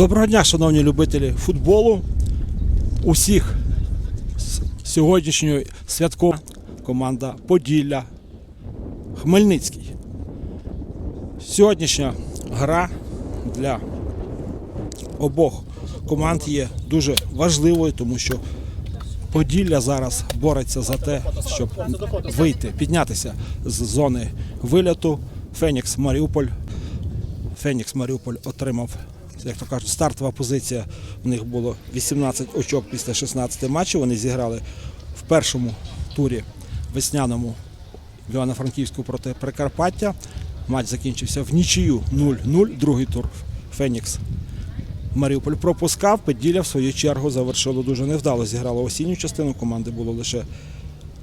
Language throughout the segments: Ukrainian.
Доброго дня, шановні любителі футболу. Усіх з сьогоднішньої святко команда Поділля Хмельницький. Сьогоднішня гра для обох команд є дуже важливою, тому що Поділля зараз бореться за те, щоб вийти, піднятися з зони виліту. Фенікс Маріуполь Фенікс Маріуполь отримав, як то кажуть, стартова позиція. У них було 18 очок після 16 матчів. Вони зіграли в першому турі весняному Івано-Франківську проти Прикарпаття. Матч закінчився в нічию 0-0. Другий тур Фенікс Маріуполь пропускав. Поділля в свою чергу завершило дуже невдало. Зіграло осінню частину. Команди було лише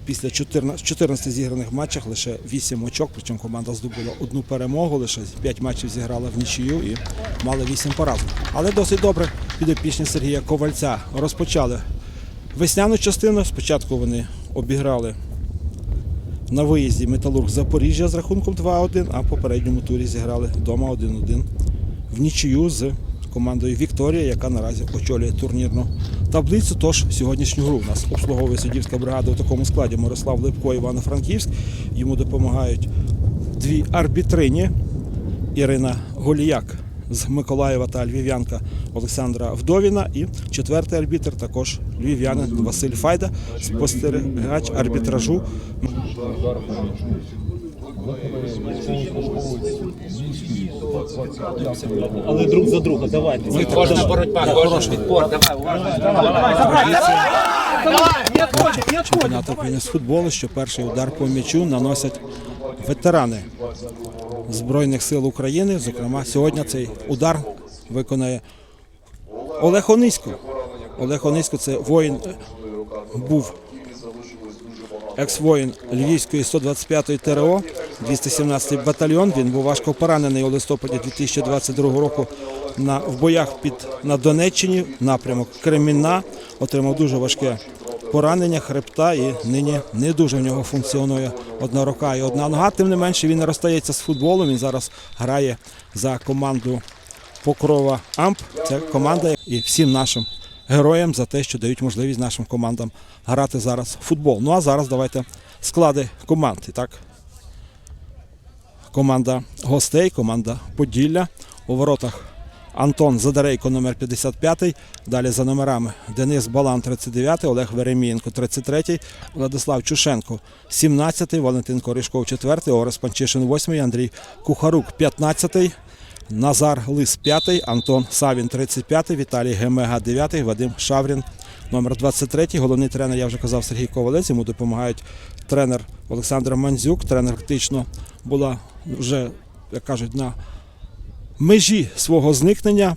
після 14, 14 зіграних матчах лише 8 очок, причому команда здобула одну перемогу, лише 5 матчів зіграла в нічию і мали 8 поразок. Але досить добре підопічні Сергія Ковальця розпочали весняну частину. Спочатку вони обіграли на виїзді Металург Запоріжжя з рахунком 2-1, а в попередньому турі зіграли вдома 1-1 в нічию з командою Вікторія, яка наразі очолює турнірну таблицю. Тож сьогоднішню гру у нас обслуговує суддівська бригада у такому складі Мирослав Липко, Івано-Франківськ. Йому допомагають дві арбітрині Ірина Голіяк з Миколаєва та львів'янка Олександра Вдовіна. І четвертий арбітр також львів'янин Василь Файда, спостерігач арбітражу Але друг за друга, давайте. Кожна боротьба, кожен відпор. Давай, уважно. чемпіонату України з футболу, що перший удар по м'ячу наносять ветерани Збройних сил України. Зокрема, сьогодні цей удар виконає Олег Онисько. Олег Онисько це воїн, був екс-воїн Львівської 125-ї ТРО, 217-й батальйон. Він був важко поранений у листопаді 2022 року на, в боях під, на Донеччині, напрямок Кремінна. Отримав дуже важке поранення хребта і нині не дуже в нього функціонує одна рука і одна нога. Тим не менше він розстається з футболом. Він зараз грає за команду Покрова Амп. Це команда і всім нашим героям за те, що дають можливість нашим командам грати зараз в футбол. Ну а зараз давайте склади команд. І так, команда гостей, команда Поділля. У воротах. Антон Задарейко, номер 55, далі за номерами Денис Балан, 39, Олег Веремієнко, 33, Владислав Чушенко, 17, Валентин Корішков, 4, Орес Панчишин, 8, Андрій Кухарук, 15, Назар Лис 5, Антон Савін 35, Віталій Гемега 9, Вадим Шаврін номер 23. Головний тренер, я вже казав, Сергій Ковалець. Йому допомагають тренер Олександр Мандзюк. Тренер фактично була вже, як кажуть, на межі свого зникнення.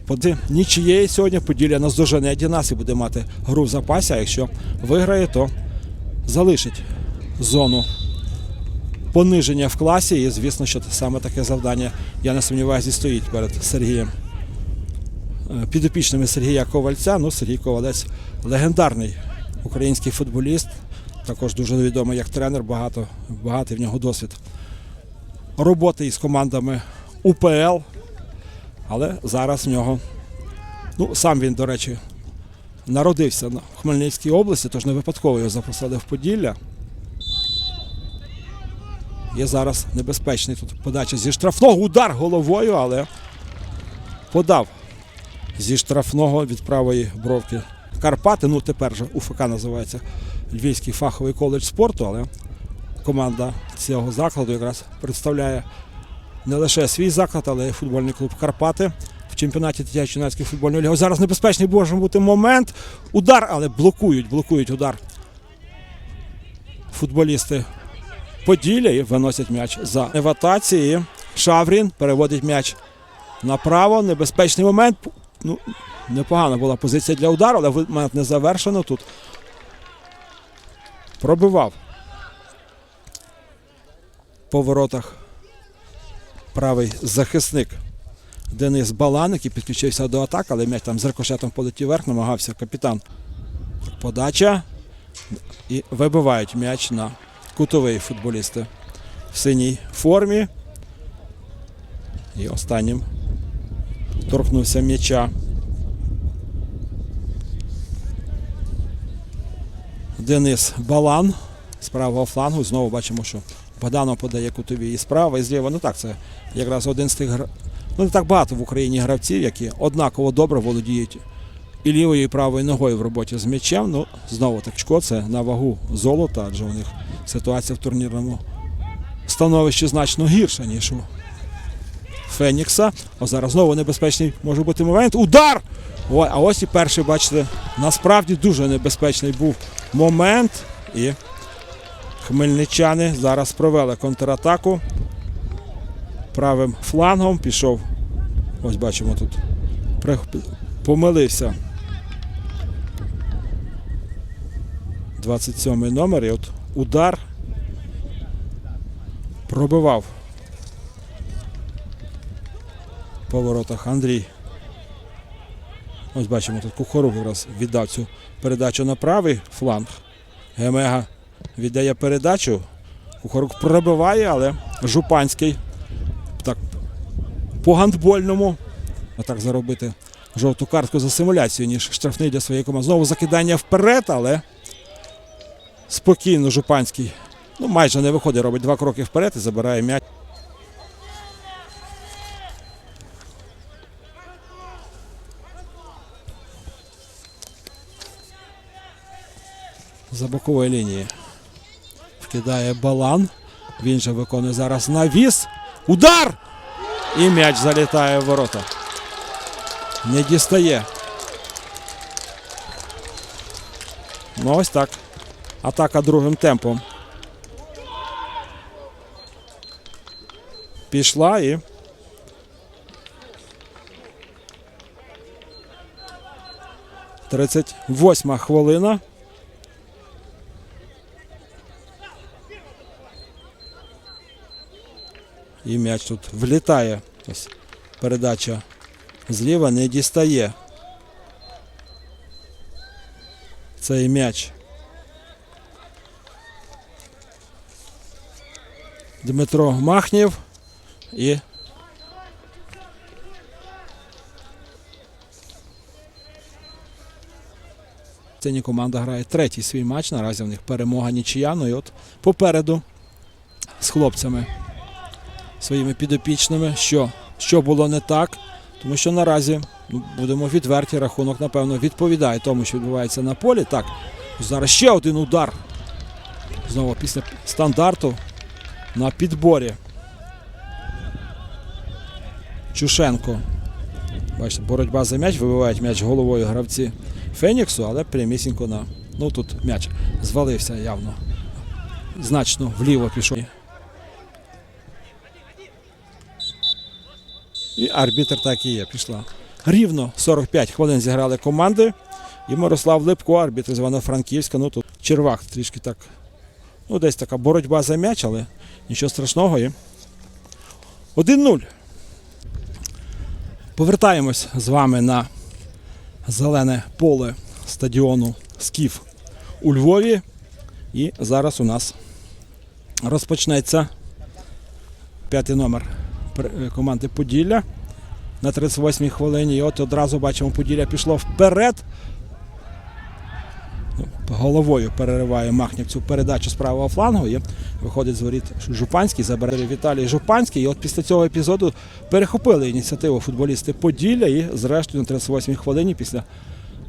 Нічієї сьогодні Поділля наздожене Дінас і буде мати гру в запасі. А якщо виграє, то залишить зону пониження в класі. І звісно, що саме таке завдання, я не сумніваюся, стоїть перед Сергієм. Е, Підопічними Сергія Ковальця. Ну, Сергій Ковалець легендарний український футболіст, також дуже відомий як тренер, багато, багатий в нього досвід роботи із командами УПЛ. Але зараз в нього, ну сам він, до речі, народився на Хмельницькій області, тож не випадково його запросили в Поділля. Є зараз небезпечний тут подача зі штрафного удар головою, але подав зі штрафного від правої бровки Карпати. Ну тепер же УФК називається Львівський фаховий коледж спорту, але команда цього закладу якраз представляє не лише свій заклад, але й футбольний клуб Карпати в чемпіонаті дитячої юнацької футбольної ліги. Зараз небезпечний може бути момент. Удар, але блокують, блокують удар. Футболісти Поділля і виносять м'яч за еватації. Шаврін переводить м'яч направо. Небезпечний момент. Ну, непогана була позиція для удару, але момент не завершено тут. Пробивав Поворотах правий захисник Денис Балан, який підключився до атаки, але м'яч там з рикошетом полетів вверх, намагався капітан. Подача. І вибивають м'яч на кутовий футболісти в синій формі. І останнім торкнувся м'яча. Денис Балан з правого флангу. Знову бачимо, що Богданов подає кутові і справа, і зліва. Ну так, це якраз один з тих. Ну, не так багато в Україні гравців, які однаково добре володіють і лівою, і правою ногою в роботі з м'ячем. Ну, знову так, це на вагу золота, адже у них ситуація в турнірному становищі значно гірша, ніж у Фенікса. О, зараз знову небезпечний може бути момент. Удар! Ой, а ось і перший, бачите, насправді дуже небезпечний був момент. І хмельничани зараз провели контратаку. Правим флангом пішов. Ось бачимо тут. Помилився. 27-й номер. І от удар пробивав по воротах Андрій. Ось бачимо, тут Кухорук якраз віддав цю передачу на правий фланг. Гемега віддає передачу. Кухорук пробиває, але Жупанський так по гандбольному. А так заробити жовту картку за симуляцію, ніж штрафний для своєї команди. Знову закидання вперед, але спокійно Жупанський. Ну, майже не виходить, робить два кроки вперед і забирає м'яч. За бокової лінії. Вкидає балан. Він же виконує зараз навіс. Удар! І м'яч залітає в ворота. Не дістає. Ну ось так. Атака другим темпом. Пішла і. Тридцять восьма хвилина. І м'яч тут влітає. Ось передача зліва не дістає. Цей м'яч. Дмитро Махнів і Сьогодні команда грає третій свій матч. Наразі в них перемога нічия. Ну і от попереду з хлопцями своїми підопічними, що, що було не так. Тому що наразі будемо відверті, рахунок, напевно, відповідає тому, що відбувається на полі. Так, зараз ще один удар. Знову після стандарту на підборі. Чушенко. Бачите, боротьба за м'яч, вибивають м'яч головою гравці Феніксу, але прямісінько на. Ну тут м'яч звалився явно. Значно вліво пішов. І арбітр так і є, пішла. Рівно 45 хвилин зіграли команди. І Мирослав Липко, арбітр з Івано-Франківська. Ну тут червак трішки так. Ну, десь така боротьба за м'яч, але нічого страшного. І 1-0. Повертаємось з вами на зелене поле стадіону Скіф у Львові. І зараз у нас розпочнеться п'ятий номер команди Поділля на 38-й хвилині. І от одразу бачимо, Поділля пішло вперед. Ну, Головою перериває Махнів цю передачу з правого флангу. І виходить з воріт Жупанський, забирає Віталій Жупанський. І от після цього епізоду перехопили ініціативу футболісти Поділля. І зрештою на 38-й хвилині після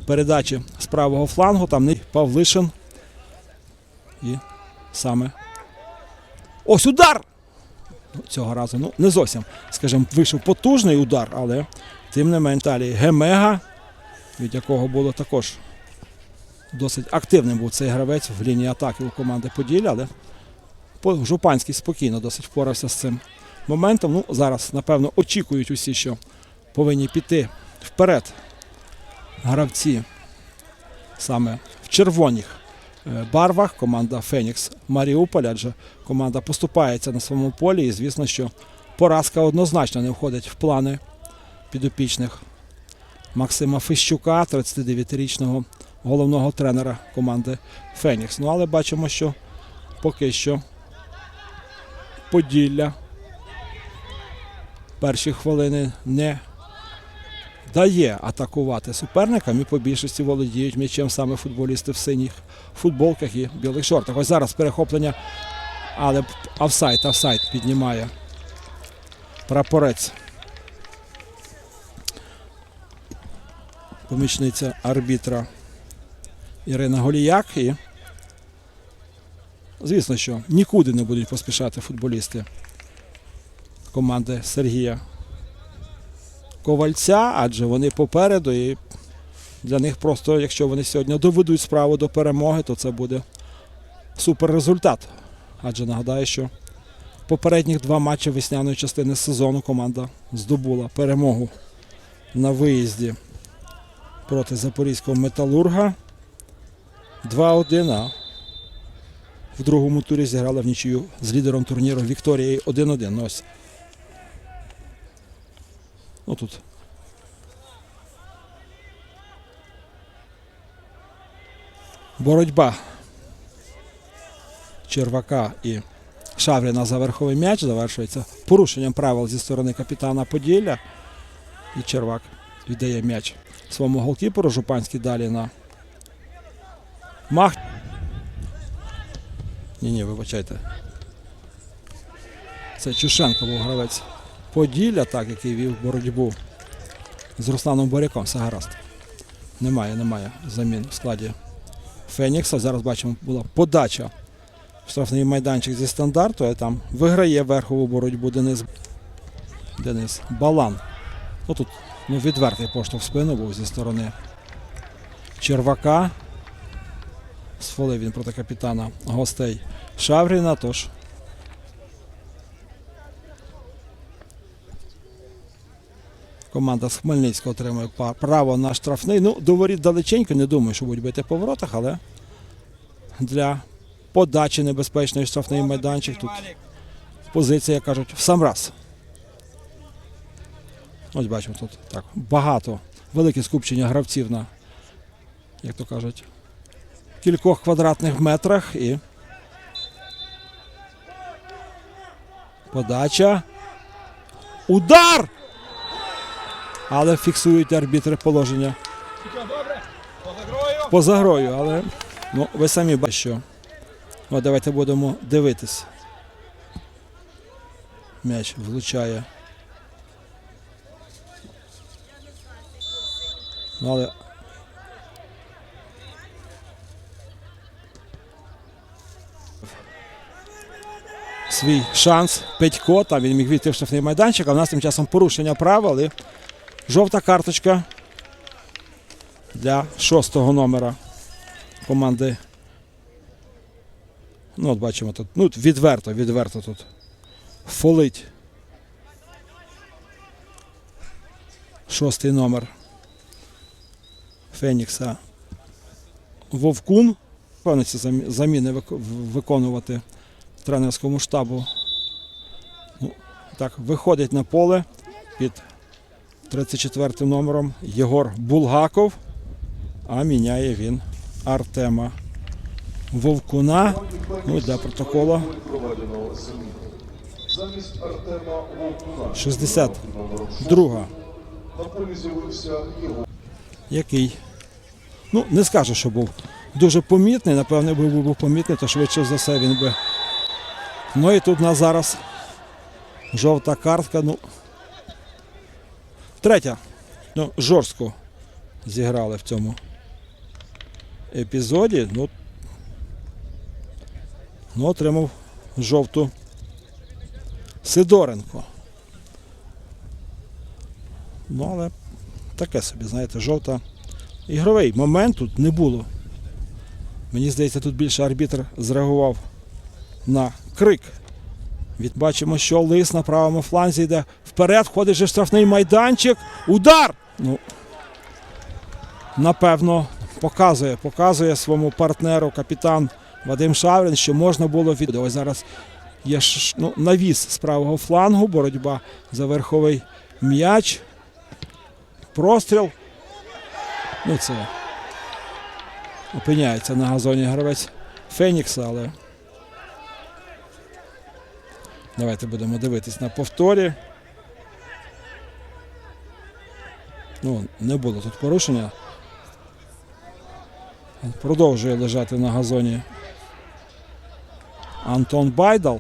передачі з правого флангу там не Павлишин. І саме. Ось удар! Цього разу ну, не зовсім, скажімо, вийшов потужний удар, але тим не менш далі Гемега, від якого було також досить активним був цей гравець в лінії атаки у команди Поділля, але Жупанський спокійно досить впорався з цим моментом. Ну, зараз, напевно, очікують усі, що повинні піти вперед гравці саме в червоніх е, барвах. Команда Фенікс Маріуполь, адже команда поступається на своєму полі. І звісно, що поразка однозначно не входить в плани підопічних Максима Фищука, 39-річного головного тренера команди Фенікс. Ну, але бачимо, що поки що Поділля перші хвилини не дає атакувати суперникам і по більшості володіють м'ячем саме футболісти в синіх футболках і білих шортах. Ось зараз перехоплення, але офсайд, офсайд піднімає прапорець. Помічниця арбітра Ірина Голіяк. І, звісно, що нікуди не будуть поспішати футболісти команди Сергія Ковальця, адже вони попереду. І для них просто, якщо вони сьогодні доведуть справу до перемоги, то це буде супер результат. Адже нагадаю, що попередніх два матчі весняної частини сезону команда здобула перемогу на виїзді проти запорізького металурга 2-1. А в другому турі зіграли в нічию з лідером турніру Вікторією 1-1. Ось. Ну тут. Боротьба Червака і Шавріна за верховий м'яч завершується порушенням правил зі сторони капітана Поділля. І Червак віддає м'яч своєму голкіперу Жупанський далі на Мах. Ні, ні, вибачайте. Це Чушенко був гравець Поділля, так, який вів боротьбу з Русланом Боряком. Все гаразд. Немає, немає замін в складі Фенікса. Зараз бачимо, була подача в штрафний майданчик зі стандарту, а там виграє верхову боротьбу Денис, Денис Балан. Ну, тут ну, відвертий поштовх в спину був зі сторони Червака. Сфолив він проти капітана гостей Шавріна. Тож команда з Хмельницького отримує право на штрафний. Ну, до воріт далеченько, не думаю, що будуть бити по воротах, але для подачі небезпечної штрафний майданчик тут позиція, як кажуть, в сам раз. Ось бачимо тут так багато, велике скупчення гравців на, як то кажуть, кількох квадратних метрах і подача. Удар! Але фіксують арбітри положення. Поза грою, але ну, ви самі бачите, що. От давайте будемо дивитись. М'яч влучає. Ну, але свій шанс. Петько, там він міг війти в штрафний майданчик, а в нас тим часом порушення правил жовта карточка для шостого номера команди. Ну, от бачимо тут. Ну, відверто, відверто тут. Фолить. Шостий номер Фенікса. Вовкун. Ці заміни виконувати тренерському штабу. Ну, так, виходить на поле під 34 номером Єгор Булгаков, а міняє він Артема Вовкуна. Ну, для Вовкуна 62 на полі з'явився його який, ну, не скажу, що був дуже помітний, напевне, би був помітний, то швидше за все він би. Ну і тут у нас зараз жовта картка. Ну, третя. Ну, жорстко зіграли в цьому епізоді. Ну, ну отримав жовту Сидоренко. Ну, але таке собі, знаєте, жовта. Ігровий момент тут не було. Мені здається, тут більше арбітр зреагував на крик. Від бачимо, що лис на правому фланзі йде вперед, входить же штрафний майданчик. Удар! Ну, напевно, показує, показує своєму партнеру капітан Вадим Шаврин, що можна було від. Ось зараз є ну, навіс з правого флангу, боротьба за верховий м'яч. Простріл. Ну, це опиняється на газоні гравець Фенікса, але давайте будемо дивитись на повторі. Ну, не було тут порушення. Продовжує лежати на газоні Антон Байдал.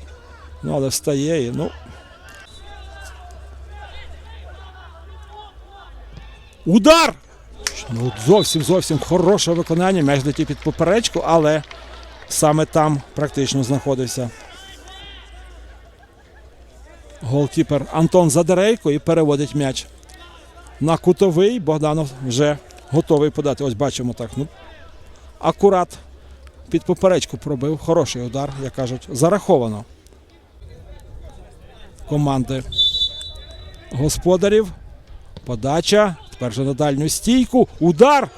Ну, але встає і ну. Удар! Ну, зовсім зовсім хороше виконання. М'яч летів під поперечку, але саме там практично знаходився голкіпер Антон Задерейко і переводить м'яч на кутовий. Богданов вже готовий подати. Ось бачимо так. Ну, акурат під поперечку пробив. Хороший удар, як кажуть, зараховано. Команди господарів. Подача. Тепер же на дальню стійку. Удар.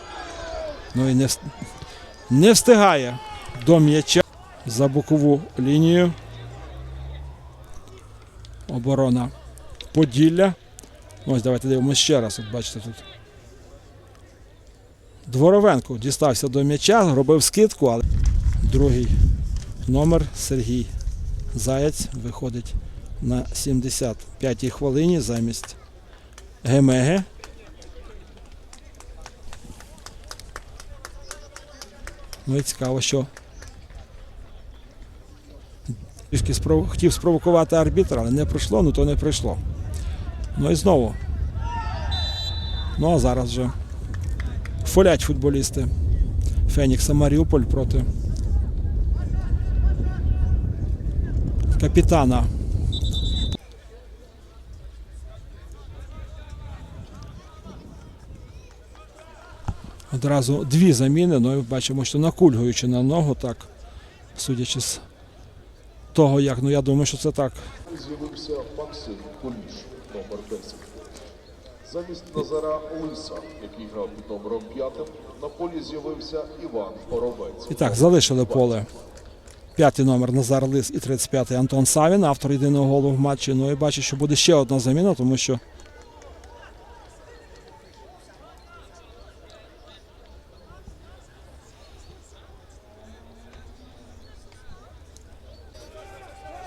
Ну і не, не встигає до м'яча за бокову лінію. Оборона Поділля. Ось давайте дивимося ще раз. От бачите тут. Дворовенко дістався до м'яча, робив скидку, але другий номер Сергій Заєць виходить на 75-й хвилині замість Гемеге. Ну і цікаво, що трішки спров... хотів спровокувати арбітра, але не пройшло, ну то не пройшло. Ну і знову. Ну а зараз вже фолять футболісти Фенікса Маріуполь проти капітана. Одразу дві заміни, ну і бачимо, що накульгуючи на ногу, так, судячи з того, як, ну я думаю, що це так. З'явився Максим Куліш, номер 10. Замість Назара Лиса, який грав під номером 5, на полі з'явився Іван Коробець. І так, залишили поле. П'ятий номер Назар Лис і 35-й Антон Савін, автор єдиного голу в матчі. Ну і бачу, що буде ще одна заміна, тому що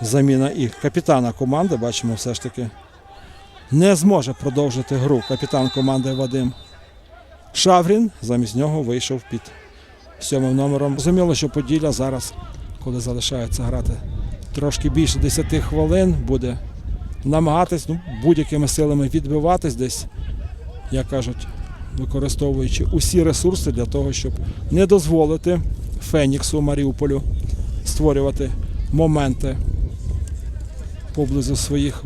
заміна і капітана команди, бачимо, все ж таки не зможе продовжити гру капітан команди Вадим Шаврін. Замість нього вийшов під сьомим номером. Зрозуміло, що Поділля зараз, коли залишається грати трошки більше 10 хвилин, буде намагатись ну, будь-якими силами відбиватись десь, як кажуть, використовуючи усі ресурси для того, щоб не дозволити Феніксу Маріуполю створювати моменти поблизу своїх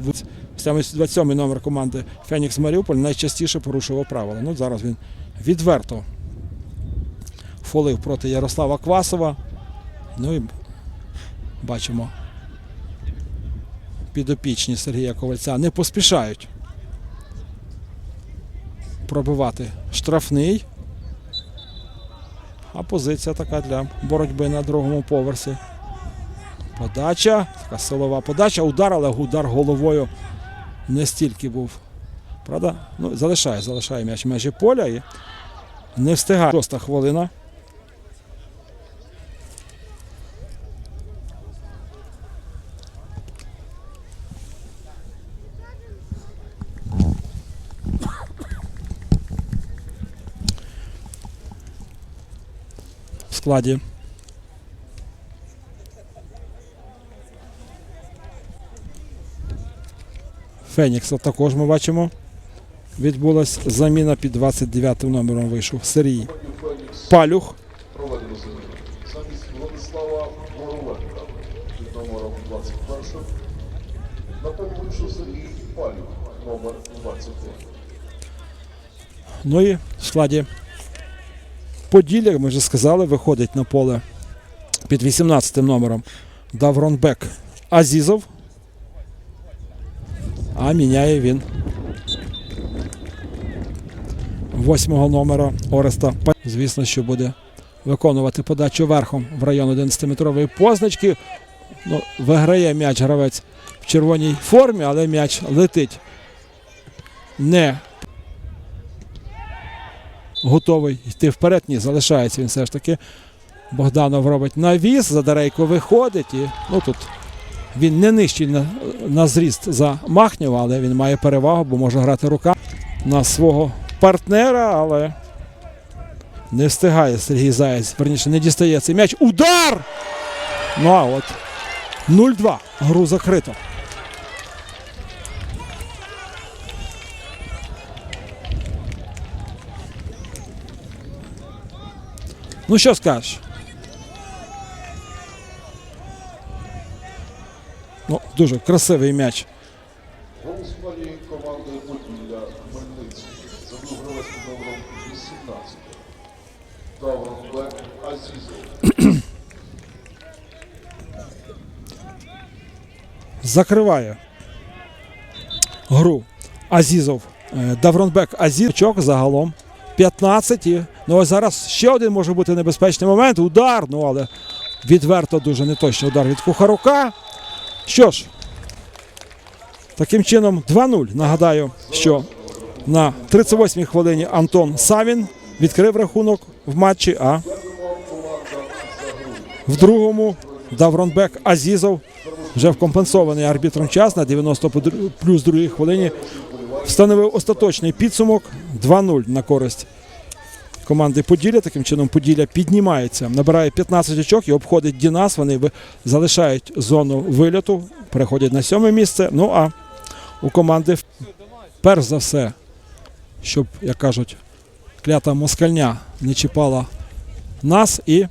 Саме 27-й номер команди Фенікс Маріуполь найчастіше порушував правила. Ну, зараз він відверто фолив проти Ярослава Квасова. Ну і бачимо, підопічні Сергія Ковальця не поспішають пробивати штрафний. А позиція така для боротьби на другому поверсі. Подача, така силова подача, удар, але удар головою не стільки був. Правда? Ну, залишає, залишає м'яч межі поля і не встигає. Шоста хвилина. Складі Фенікса також ми бачимо. Відбулась заміна під 29 номером вийшов Сергій Палюх. Замість Владислава Воровенка під номером 21 на полі вийшов Сергій Палюк, номер 23. Ну і в складі Поділля, як ми вже сказали, виходить на поле під 18 номером Давронбек Азізов. А міняє він восьмого номера Ореста. Звісно, що буде виконувати подачу верхом в район 11-метрової позначки. Ну, виграє м'яч гравець в червоній формі, але м'яч летить не готовий йти вперед. Ні, залишається він все ж таки. Богданов робить навіс, Задарейко виходить. І, ну, тут він не нижчий на, на зріст за Махнєва, але він має перевагу, бо може грати рука на свого партнера, але не встигає Сергій Заєць. Верніше, не дістає цей м'яч. Удар! Ну а от 0-2. Гру закрито. Ну що скажеш? Ну, дуже красивий м'яч. Гол у складі команди Поділля Хмельницький. Забив гравець під номером 18. Давронбек закриває гру Азізов. Е, Давронбек Азізов загалом 15. І, ну ось зараз ще один може бути небезпечний момент. Удар, ну але відверто дуже неточний удар від Кухарука. Що ж, таким чином 2-0. Нагадаю, що на 38-й хвилині Антон Савін відкрив рахунок в матчі, а в другому Давронбек Азізов вже в компенсований арбітром час на 90 подру- плюс другій хвилині встановив остаточний підсумок 2-0 на користь команди Поділля. Таким чином Поділля піднімається, набирає 15 очок і обходить Дінас. Вони залишають зону вильоту, переходять на сьоме місце. Ну а у команди перш за все, щоб, як кажуть, клята москальня не чіпала нас і